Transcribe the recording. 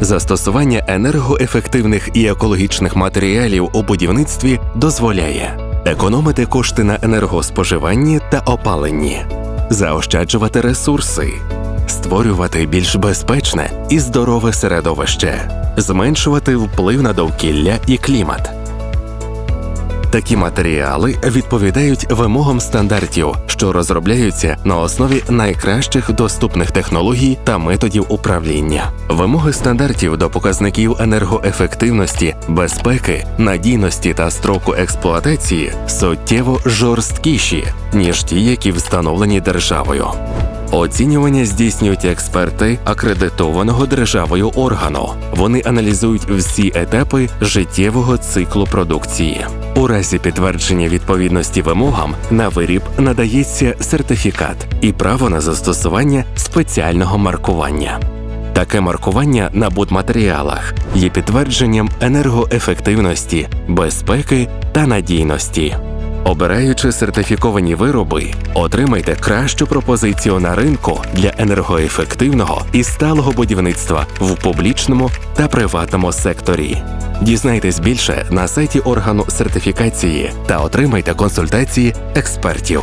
Застосування енергоефективних і екологічних матеріалів у будівництві дозволяє економити кошти на енергоспоживанні та опаленні, заощаджувати ресурси, створювати більш безпечне і здорове середовище, зменшувати вплив на довкілля і клімат. Такі матеріали відповідають вимогам стандартів, що розробляються на основі найкращих доступних технологій та методів управління. Вимоги стандартів до показників енергоефективності, безпеки, надійності та строку експлуатації суттєво жорсткіші, ніж ті, які встановлені державою. Оцінювання здійснюють експерти акредитованого державою органу. Вони аналізують всі етапи життєвого циклу продукції. У разі підтвердження відповідності вимогам на виріб надається сертифікат і право на застосування спеціального маркування. Таке маркування на будматеріалах є підтвердженням енергоефективності, безпеки та надійності. Обираючи сертифіковані вироби, отримайте кращу пропозицію на ринку для енергоефективного і сталого будівництва в публічному та приватному секторі. Дізнайтесь більше на сайті органу сертифікації та отримайте консультації експертів.